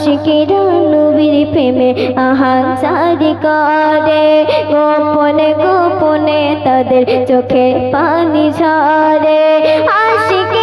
আশিকেরা নবীর প্রেমে আহান সারি করে গোপনে গোপনে তাদের চোখে পানি ঝরে। আশিক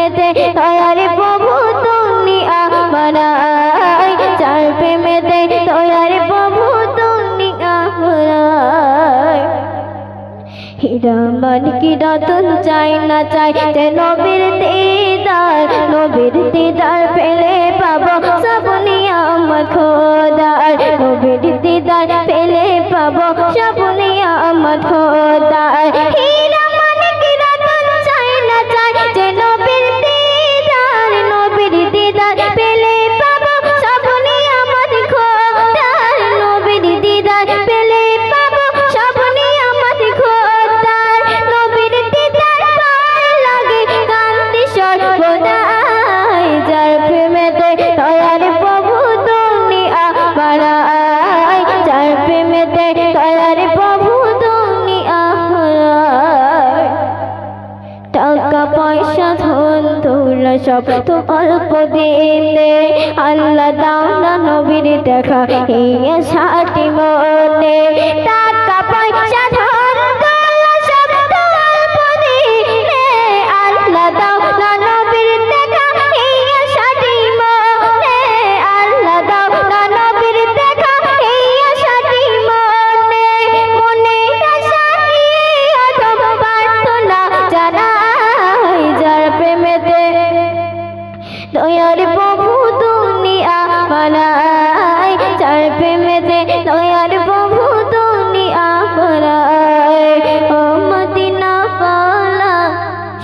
প্রেমেতে দয়ালে প্রভু তুমি আমারাই যার প্রেমেতে দয়ালে প্রভু তুমি আমারাই হিরামান কি রতন চাই না চাই যে নবীর দিদার নবীর দিদার পেলে পাবো সবনি আমার খোদার। নবীর দিদার পেলে পাবো সবনি আমার খোদার। টাকা, পয়সা, ধন তোলা সব তো অল্প দিনে আল্লাহ দাওনা নবীর দেখা, এই সাটি মনে। টাকা, পয়সা, ধন হয়েছে দয়ার প্রভু তুমি আমরায় মদিনা পালা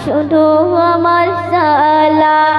শুধু আমার সালা।